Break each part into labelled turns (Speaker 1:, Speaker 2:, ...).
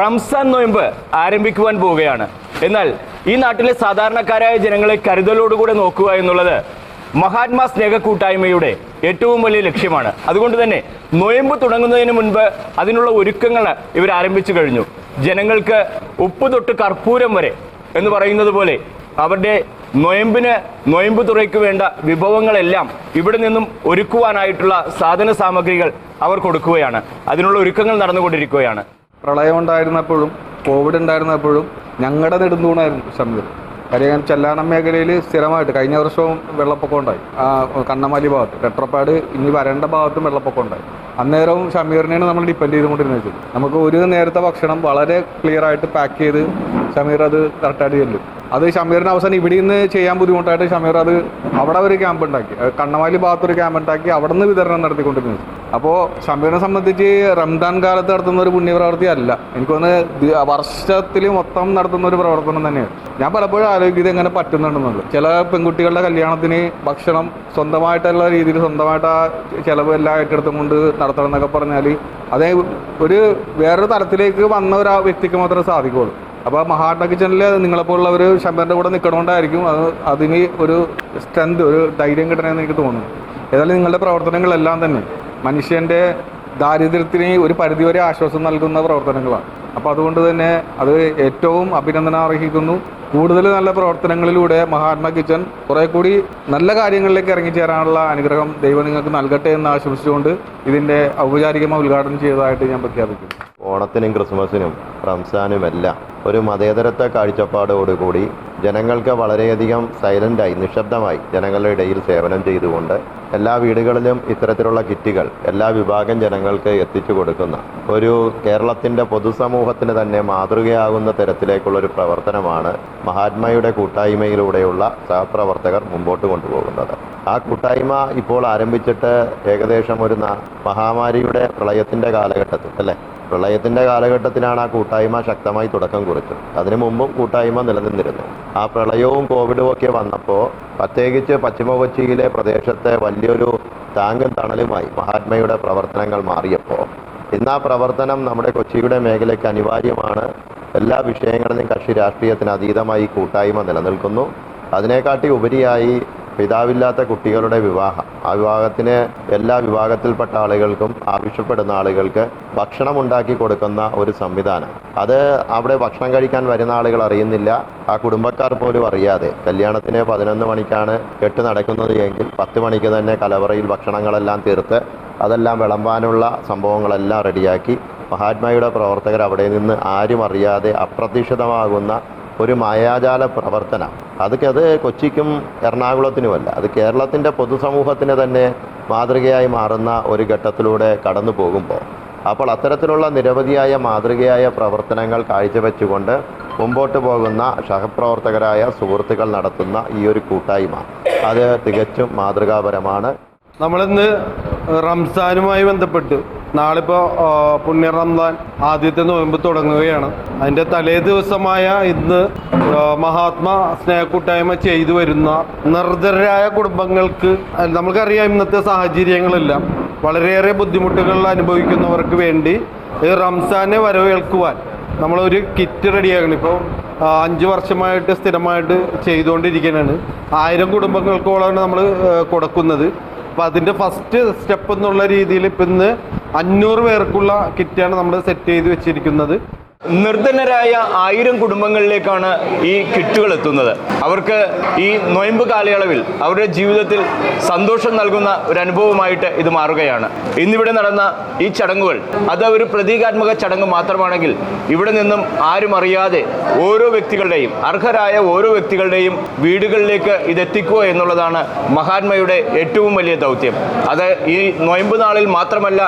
Speaker 1: റംസാൻ നോയമ്പ് ആരംഭിക്കുവാൻ പോവുകയാണ്. എന്നാൽ ഈ നാട്ടിലെ സാധാരണക്കാരായ ജനങ്ങളെ കരുതലോടുകൂടെ നോക്കുക എന്നുള്ളത് മഹാത്മാ സ്നേഹ കൂട്ടായ്മയുടെ ഏറ്റവും വലിയ ലക്ഷ്യമാണ്. അതുകൊണ്ട് തന്നെ നോയമ്പ് തുടങ്ങുന്നതിന് മുൻപ് അതിനുള്ള ഒരുക്കങ്ങൾ ഇവർ ആരംഭിച്ചു കഴിഞ്ഞു. ജനങ്ങൾക്ക് ഉപ്പ് തൊട്ട് കർപ്പൂരം വരെ എന്ന് പറയുന്നത് പോലെ അവരുടെ നൊയമ്പിന് നൊയമ്പ് തുറയ്ക്ക് വേണ്ട വിഭവങ്ങളെല്ലാം ഇവിടെ നിന്നും ഒരുക്കുവാനായിട്ടുള്ള സാധന സാമഗ്രികൾ അവർ കൊടുക്കുകയാണ്. അതിനുള്ള ഒരുക്കങ്ങൾ നടന്നുകൊണ്ടിരിക്കുകയാണ്.
Speaker 2: പ്രളയം ഉണ്ടായിരുന്നപ്പോഴും കോവിഡ് ഉണ്ടായിരുന്നപ്പോഴും ഞങ്ങളുടെ നെടുന്തൂണായിരുന്നു സമീപം. കാര്യം ചെല്ലാനം മേഖലയിൽ സ്ഥിരമായിട്ട് കഴിഞ്ഞ വർഷവും വെള്ളപ്പൊക്കം ഉണ്ടായി. ആ കണ്ണമാലി ഭാഗത്ത് ടെട്രപ്പാട് ഇനി വരേണ്ട ഭാഗത്തും വെള്ളപ്പൊക്കം ഉണ്ടായി. അന്നേരവും ഷമീറിനെയാണ് നമ്മൾ ഡിപ്പെൻഡ് ചെയ്തുകൊണ്ടിരുന്നത്. നമുക്ക് ഒരു നേരത്തെ ഭക്ഷണം വളരെ ക്ലിയർ ആയിട്ട് പാക്ക് ചെയ്ത് ഷമീർ അത് കറക്റ്റായിട്ട് ചെല്ലും. അത് ഷമീറിന് അവസാനം ഇവിടെ നിന്ന് ചെയ്യാൻ ബുദ്ധിമുട്ടായിട്ട് ഷമീർ അത് അവിടെ ഒരു ക്യാമ്പ് ഉണ്ടാക്കി. കണ്ണമാലി ഭാഗത്തൊരു ക്യാമ്പ് ഉണ്ടാക്കി അവിടെ നിന്ന് വിതരണം നടത്തിക്കൊണ്ടിരുന്നത്. അപ്പോൾ ഷമീറിനെ സംബന്ധിച്ച് റംദാൻ കാലത്ത് നടത്തുന്ന ഒരു പുണ്യപ്രവർത്തി അല്ല. എനിക്കൊന്ന് വർഷത്തിൽ മൊത്തം നടത്തുന്ന ഒരു പ്രവർത്തനം തന്നെയാണ്. ഞാൻ പലപ്പോഴും ആലോചിക്കുന്നത് എങ്ങനെ പറ്റുന്നുണ്ടെന്നുള്ളൂ ചില പെൺകുട്ടികളുടെ കല്യാണത്തിന് ഭക്ഷണം സ്വന്തമായിട്ടുള്ള രീതിയിൽ സ്വന്തമായിട്ട് ആ ചിലവ് എല്ലാം ഏറ്റെടുത്തും കൊണ്ട് നടത്തണം എന്നൊക്കെ പറഞ്ഞാൽ അതേ ഒരു വേറൊരു തലത്തിലേക്ക് വന്ന ഒരു വ്യക്തിക്ക് മാത്രമേ സാധിക്കുള്ളൂ. അപ്പോൾ മഹാത്മ കിച്ചണിൽ നിങ്ങളെപ്പോലുള്ളവർ ശമ്പറിന്റെ കൂടെ നിൽക്കണോണ്ടായിരിക്കും അത് അതിന് ഒരു സ്ട്രെങ്ത് ഒരു ധൈര്യം കിട്ടണമെന്ന് എനിക്ക് തോന്നുന്നു. ഏതായാലും നിങ്ങളുടെ പ്രവർത്തനങ്ങളെല്ലാം തന്നെ മനുഷ്യന്റെ ദാരിദ്ര്യത്തിന് ഒരു പരിധിവരെ ആശ്വാസം നൽകുന്ന പ്രവർത്തനങ്ങളാണ്. അപ്പോൾ അതുകൊണ്ട് തന്നെ അത് ഏറ്റവും അഭിനന്ദനം അർഹിക്കുന്നു. കൂടുതൽ നല്ല പ്രവർത്തനങ്ങളിലൂടെ മഹാത്മാ കിച്ചൻ കുറെ കൂടി നല്ല കാര്യങ്ങളിലേക്ക് ഇറങ്ങിച്ചേരാനുള്ള അനുഗ്രഹം ദൈവം നിങ്ങൾക്ക് നൽകട്ടെ എന്ന് ആശംസിച്ചുകൊണ്ട് ഇതിന്റെ ഔപചാരികമായി ഉദ്ഘാടനം ചെയ്തതായിട്ട് ഞാൻ പ്രഖ്യാപിക്കുന്നു.
Speaker 3: ഓണത്തിനും ക്രിസ്മസിനും റംസാനുമെല്ലാം ഒരു മതേതരത്വ കാഴ്ചപ്പാടോടുകൂടി ജനങ്ങൾക്ക് വളരെയധികം സൈലന്റായി നിശബ്ദമായി ജനങ്ങളുടെ ഇടയിൽ സേവനം ചെയ്തുകൊണ്ട് എല്ലാ വീടുകളിലും ഇത്തരത്തിലുള്ള കിറ്റുകൾ എല്ലാ വിഭാഗം ജനങ്ങൾക്ക് എത്തിച്ചു കൊടുക്കുന്ന ഒരു കേരളത്തിന്റെ പൊതുസമൂഹത്തിന് തന്നെ മാതൃകയാകുന്ന തരത്തിലേക്കുള്ള ഒരു പ്രവർത്തനമാണ് മഹാത്മയുടെ കൂട്ടായ്മയിലൂടെയുള്ള സഹപ്രവർത്തകർ മുമ്പോട്ട് കൊണ്ടുപോകുന്നത്. ആ കൂട്ടായ്മ ഇപ്പോൾ ആരംഭിച്ചിട്ട് ഏകദേശം ഒരു മഹാമാരിയുടെ പ്രളയത്തിന്റെ കാലഘട്ടത്തിൽ അല്ലേ? പ്രളയത്തിന്റെ കാലഘട്ടത്തിലാണ് ആ കൂട്ടായ്മ ശക്തമായി തുടക്കം കുറിച്ചത്. അതിനു മുമ്പും കൂട്ടായ്മ നിലനിന്നിരുന്നു. ആ പ്രളയവും കോവിഡും ഒക്കെ വന്നപ്പോൾ പ്രത്യേകിച്ച് പശ്ചിമ കൊച്ചിയിലെ പ്രദേശത്തെ വലിയൊരു താങ്കും തണലുമായി മഹാത്മയുടെ പ്രവർത്തനങ്ങൾ മാറിയപ്പോൾ ഇന്ന് ആ പ്രവർത്തനം നമ്മുടെ കൊച്ചിയുടെ മേഖലയ്ക്ക് അനിവാര്യമാണ്. എല്ലാ വിഷയങ്ങളിലും കക്ഷി രാഷ്ട്രീയത്തിന് അതീതമായി കൂട്ടായ്മ നിലനിൽക്കുന്നു. അതിനെക്കാട്ടി ഉപരിയായി പിതാവില്ലാത്ത കുട്ടികളുടെ വിവാഹം. ആ വിവാഹത്തിന് എല്ലാ വിഭാഗത്തിൽപ്പെട്ട ആളുകൾക്കും ആവശ്യപ്പെടുന്ന ആളുകൾക്ക് ഭക്ഷണം ഉണ്ടാക്കി കൊടുക്കുന്ന ഒരു സംവിധാനം. അത് അവിടെ ഭക്ഷണം കഴിക്കാൻ വരുന്ന ആളുകൾ അറിയുന്നില്ല. ആ കുടുംബക്കാർ പോലും അറിയാതെ. കല്യാണത്തിന് പതിനൊന്ന് മണിക്കാണ് കെട്ട് നടക്കുന്നത് എങ്കിൽ പത്ത് മണിക്ക് തന്നെ കലവറയിൽ ഭക്ഷണങ്ങളെല്ലാം തീർത്ത് അതെല്ലാം വിളമ്പാനുള്ള സംഭവങ്ങളെല്ലാം റെഡിയാക്കി. മഹാത്മയുടെ പ്രവർത്തകർ അവിടെ നിന്ന് ആരും അറിയാതെ അപ്രതീക്ഷിതമാകുന്ന ഒരു മായാജാല പ്രവർത്തനം. അതൊക്കെ അത് കൊച്ചിക്കും എറണാകുളത്തിനുമല്ല. അത് കേരളത്തിന്റെ പൊതുസമൂഹത്തിന് തന്നെ മാതൃകയായി മാറുന്ന ഒരു ഘട്ടത്തിലൂടെ കടന്നു പോകുമ്പോൾ. അപ്പോൾ അത്തരത്തിലുള്ള നിരവധിയായ മാതൃകയായ പ്രവർത്തനങ്ങൾ കാഴ്ചവെച്ചുകൊണ്ട് മുമ്പോട്ട് പോകുന്ന സഹപ്രവർത്തകരായ സുഹൃത്തുക്കൾ നടത്തുന്ന ഈ ഒരു കൂട്ടായ്മ. അത് തികച്ചും മാതൃകാപരമാണ്.
Speaker 4: നമ്മളിന്ന് റംസാനുമായി ബന്ധപ്പെട്ട് നാളിപ്പോൾ പുണ്യ റംസാൻ ആദ്യത്തെ നോയമ്പ് തുടങ്ങുകയാണ്. അതിന്റെ തലേ ദിവസമായ ഇന്ന് മഹാത്മാ സ്നേഹക്കൂട്ടായ്മ ചെയ്തു വരുന്ന നിർദ്ധരായ കുടുംബങ്ങൾക്ക് നമ്മൾക്കറിയാം ഇന്നത്തെ സാഹചര്യങ്ങളെല്ലാം വളരെയേറെ ബുദ്ധിമുട്ടുകൾ അനുഭവിക്കുന്നവർക്ക് വേണ്ടി ഈ റംസാനെ വരവേൽക്കുവാൻ നമ്മളൊരു കിറ്റ് റെഡിയാക്കണം. ഇപ്പോൾ അഞ്ച് വർഷമായിട്ട് സ്ഥിരമായിട്ട് ചെയ്തുകൊണ്ടിരിക്കുകയാണ് ആയിരം കുടുംബങ്ങൾക്കോളാണ് നമ്മൾ കൊടുക്കുന്നത്. അപ്പോൾ അതിന്റെ ഫസ്റ്റ് സ്റ്റെപ്പ് എന്നുള്ള രീതിയിൽ ഇപ്പം ഇന്ന് അഞ്ഞൂറ് പേർക്കുള്ള കിറ്റാണ് നമ്മൾ സെറ്റ് ചെയ്ത് വെച്ചിരിക്കുന്നത്.
Speaker 1: നിർധനരായ ആയിരം കുടുംബങ്ങളിലേക്കാണ് ഈ കിറ്റുകൾ എത്തുന്നത്. അവർക്ക് ഈ നൊയമ്പ് കാലയളവിൽ അവരുടെ ജീവിതത്തിൽ സന്തോഷം നൽകുന്ന ഒരു അനുഭവമായിട്ട് ഇത് മാറുകയാണ്. ഇന്നിവിടെ നടന്ന ഈ ചടങ്ങുകൾ അത് ഒരു പ്രതീകാത്മക ചടങ്ങ് മാത്രമാണെങ്കിൽ ഇവിടെ നിന്നും ആരും അറിയാതെ ഓരോ വ്യക്തികളുടെയും അർഹരായ ഓരോ വ്യക്തികളുടെയും വീടുകളിലേക്ക് ഇതെത്തിക്കുക എന്നുള്ളതാണ് മഹാത്മയുടെ ഏറ്റവും വലിയ ദൗത്യം. അത് ഈ നൊയമ്പ് നാളിൽ മാത്രമല്ല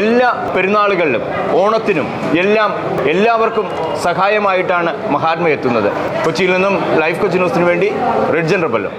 Speaker 1: എല്ലാ പെരുന്നാളുകളിലും ഓണത്തിനും എല്ലാം എല്ലാവർക്കും സഹായമായിട്ടാണ് മഹാത്മ എത്തുന്നത്. കൊച്ചിയിൽ നിന്നും ലൈഫ് കൊച്ചി ന്യൂസിന് വേണ്ടി റിഡ്ജൻ റബല്ലോ